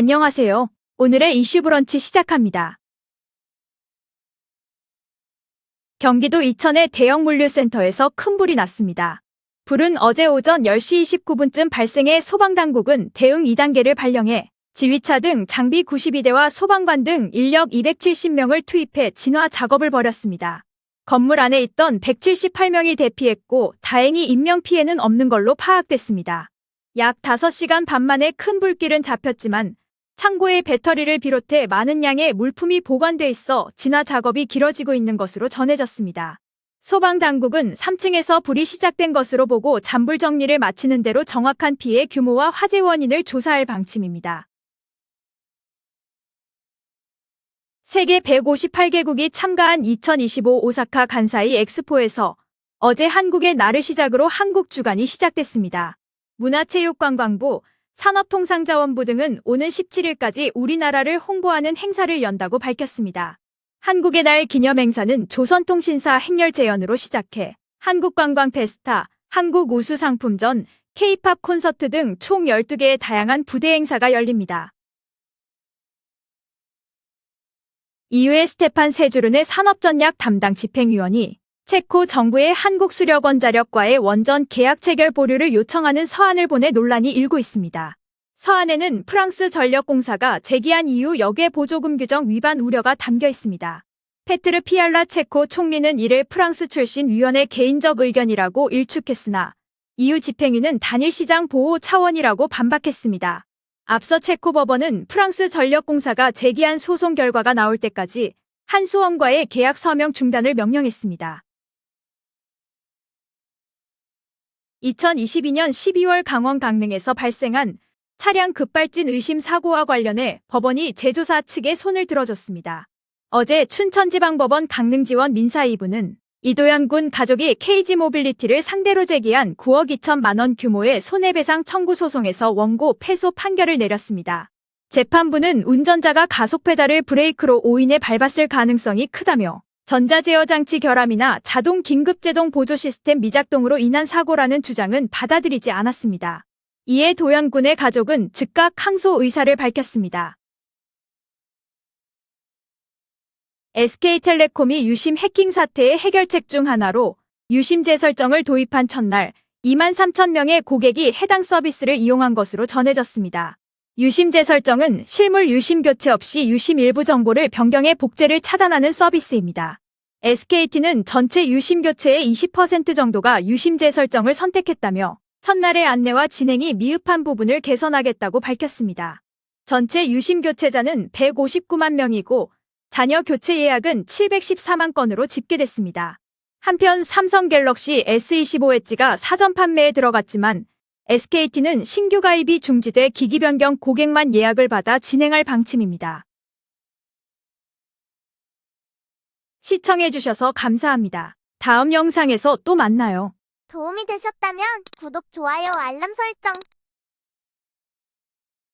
안녕하세요. 오늘의 이슈 브런치 시작합니다. 경기도 이천의 대형 물류센터에서 큰 불이 났습니다. 불은 어제 오전 10시 29분쯤 발생해 소방당국은 대응 2단계를 발령해 지휘차 등 장비 92대와 소방관 등 인력 270명을 투입해 진화 작업을 벌였습니다. 건물 안에 있던 178명이 대피했고 다행히 인명피해는 없는 걸로 파악됐습니다. 약 5시간 반 만에 큰 불길은 잡혔지만 창고에 배터리를 비롯해 많은 양의 물품이 보관돼 있어 진화 작업이 길어지고 있는 것으로 전해졌습니다. 소방당국은 3층에서 불이 시작된 것으로 보고 잔불 정리를 마치는 대로 정확한 피해 규모와 화재 원인을 조사할 방침입니다. 세계 158개국이 참가한 2025 오사카 간사이 엑스포에서 어제 한국의 날을 시작으로 한국 주간이 시작됐습니다. 문화체육관광부, 산업통상자원부 등은 오는 17일까지 우리나라를 홍보하는 행사를 연다고 밝혔습니다. 한국의 날 기념 행사는 조선통신사 행렬 재연으로 시작해 한국관광 페스타, 한국우수상품전, K-팝 콘서트 등 총 12개의 다양한 부대 행사가 열립니다. 이후에 스테판 세주른의 산업전략 담당 집행위원이 체코 정부의 한국 수력원 자력과의 원전 계약 체결 보류를 요청하는 서한을 보내 논란이 일고 있습니다. 서한에는 프랑스 전력공사가 제기한 이후 역외 보조금 규정 위반 우려가 담겨 있습니다. 페트르 피알라 체코 총리는 이를 프랑스 출신 위원의 개인적 의견이라고 일축했으나 EU 집행위는 단일 시장 보호 차원이라고 반박했습니다. 앞서 체코 법원은 프랑스 전력공사가 제기한 소송 결과가 나올 때까지 한수원과의 계약 서명 중단을 명령했습니다. 2022년 12월 강원 강릉에서 발생한 차량 급발진 의심 사고와 관련해 법원이 제조사 측에 손을 들어줬습니다. 어제 춘천지방법원 강릉지원 민사 2부는 이도현 군 가족이 KG 모빌리티를 상대로 제기한 9억 2천만 원 규모의 손해배상 청구 소송에서 원고 패소 판결을 내렸습니다. 재판부는 운전자가 가속 페달을 브레이크로 오인해 밟았을 가능성이 크다며 전자제어 장치 결함이나 자동 긴급제동 보조 시스템 미작동으로 인한 사고라는 주장은 받아들이지 않았습니다. 이에 도현군의 가족은 즉각 항소 의사를 밝혔습니다. SK텔레콤이 유심 해킹 사태의 해결책 중 하나로 유심 재설정을 도입한 첫날 2만 3천 명의 고객이 해당 서비스를 이용한 것으로 전해졌습니다. 유심 재설정은 실물 유심 교체 없이 유심 일부 정보를 변경해 복제를 차단하는 서비스입니다. SKT는 전체 유심 교체의 20% 정도가 유심 재설정을 선택했다며 첫날의 안내와 진행이 미흡한 부분을 개선하겠다고 밝혔습니다. 전체 유심 교체자는 159만 명이고 자녀 교체 예약은 714만 건으로 집계됐습니다. 한편 삼성 갤럭시 S25 엣지가 사전 판매에 들어갔지만 SKT는 신규 가입이 중지돼 기기 변경 고객만 예약을 받아 진행할 방침입니다. 시청해주셔서 감사합니다. 다음 영상에서 또 만나요. 도움이 되셨다면 구독, 좋아요, 알람 설정